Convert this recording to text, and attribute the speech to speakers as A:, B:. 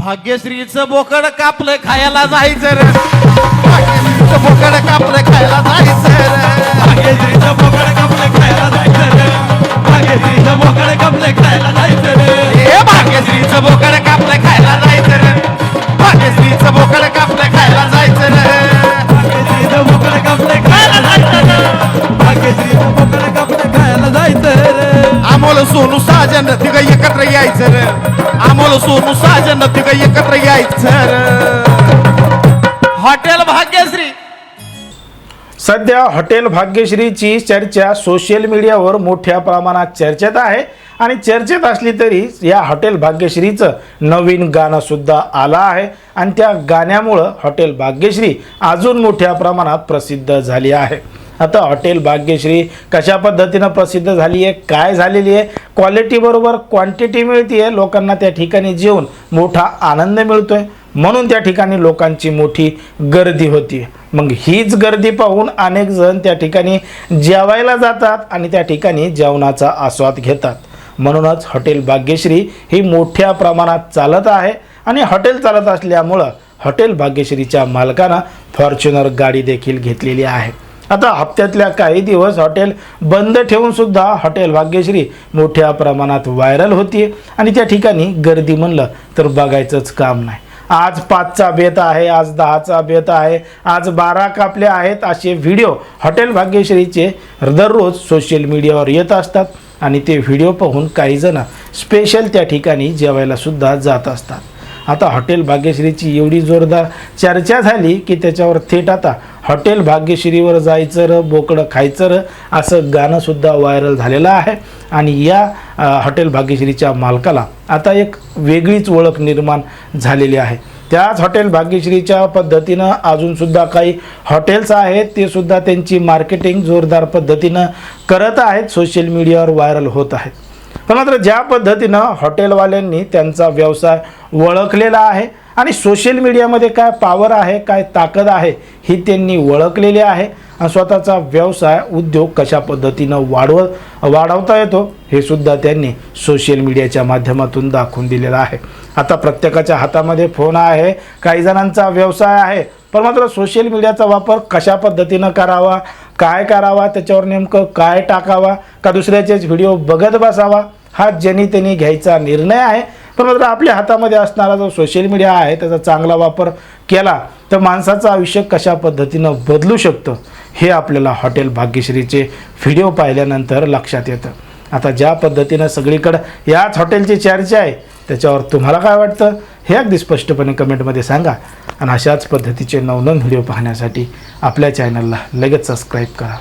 A: भाग्यश्रीचं बोकड कापलं खायला जायचं रे. भाग्यश्रीचं बोकड कापलं खायला जायचं रे.
B: भाग्यश्रीचं बोकड कापलं खायला जायचं रे. भाग्यश्रीचं बोकड कापलं खायला जायचं रे.
A: हे भाग्यश्रीचं बोकड आम्हाला सोनू साजन तिघ एकत्र यायचं रे. आम्हाला सोनू साजन तिघ एकत्र यायचं रे. हॉटेल भाग्यश्री.
C: सध्या हॉटेल भाग्यश्रीची चर्चा सोशल मीडियावर मोठ्या प्रमाणात चर्चेत आहे आणि चर्चेत असली तरी या हॉटेल भाग्यश्रीचं नवीन गाणं सुद्धा आलं आहे. आणि त्या गाण्यामुळं हॉटेल भाग्यश्री अजून मोठ्या प्रमाणात प्रसिद्ध झाली आहे. आता हॉटेल भाग्यश्री कशा पद्धतीनं प्रसिद्ध झाली आहे काय झालेली आहे क्वालिटीबरोबर क्वांटिटी मिळते आहे लोकांना त्या ठिकाणी जेवून मोठा आनंद मिळतो आहे म्हणून त्या ठिकाणी लोकांची मोठी गर्दी होती मग हीच गर्दी पाहून अनेक जण त्या ठिकाणी जेवायला जातात आणि त्या ठिकाणी जेवणाचा आस्वाद घेतात. म्हणूनच हॉटेल भाग्यश्री ही मोठ्या प्रमाणात चालत आहे आणि हॉटेल चालत असल्यामुळं हॉटेल भाग्यश्रीच्या मालकानं फॉर्च्युनर गाडी देखील घेतलेली आहे. आता हप्त्यातल्या काही दिवस हॉटेल बंद ठेवून सुद्धा हॉटेल भाग्यश्री मोठ्या प्रमाणात व्हायरल होती आणि त्या ठिकाणी गर्दी म्हणलं तर बघायचंच काम नाही. आज पाचचा बेत आहे आज दहाचा बेत आहे आज बारा कापले आहेत असे व्हिडिओ हॉटेल भाग्यश्रीचे दररोज सोशल मीडियावर येत असतात. आणि ते व्हिडिओ पाहून काहीजणं स्पेशल त्या ठिकाणी जेवायलासुद्धा जात असतात. आता हॉटेल भाग्यश्रीची एवढी जोरदार चर्चा झाली की त्याच्यावर थेट आता हॉटेल भाग्यश्रीवर जायचं र बोकडं खायचं र असं गाणंसुद्धा व्हायरल झालेलं आहे. आणि या हॉटेल भाग्यश्रीच्या मालकाला आता एक वेगळीच ओळख निर्माण झालेली आहे. त्याच हॉटेल भाग्यश्रीच्या पद्धतीनं अजूनसुद्धा काही हॉटेल्स आहेत ते सुद्धा त्यांची मार्केटिंग जोरदार पद्धतीनं करत आहेत सोशल मीडियावर व्हायरल होत आहेत. पण मात्र ज्या पद्धतीनं हॉटेलवाल्यांनी त्यांचा व्यवसाय ओळखलेला आहे आणि सोशल मीडियामध्ये काय पॉवर आहे काय ताकद आहे ही त्यांनी ओळखलेली आहे आणि स्वतःचा व्यवसाय उद्योग कशा पद्धतीनं वाढव वाढवता येतो हे सुद्धा त्यांनी सोशल मीडियाच्या माध्यमातून दाखवून दिलेलं आहे. आता प्रत्येकाच्या हातामध्ये फोन आहे काही जणांचा व्यवसाय आहे पण मात्र सोशल मीडियाचा वापर कशा पद्धतीनं करावा काय करावा त्याच्यावर नेमकं काय टाकावा का दुसऱ्याचेच व्हिडिओ बघत बसावा हा ज्यांनी त्यांनी घ्यायचा निर्णय आहे. पण मात्र आपल्या हातामध्ये असणारा जो सोशल मीडिया आहे त्याचा चांगला वापर केला तर माणसाचं आयुष्य कशा पद्धतीनं बदलू शकतं हे आपल्याला हॉटेल भाग्यश्रीचे व्हिडिओ पाहिल्यानंतर लक्षात येतं. आता ज्या पद्धतीनं सगळीकडं याच हॉटेलची चर्चा आहे त्याच्यावर तुम्हाला काय वाटतं हे अगदी स्पष्टपणे कमेंटमध्ये सांगा. आणि अशाच पद्धतीचे नवनवीन व्हिडिओ पाहण्यासाठी आपल्या चॅनलला लगेच सबस्क्राईब करा.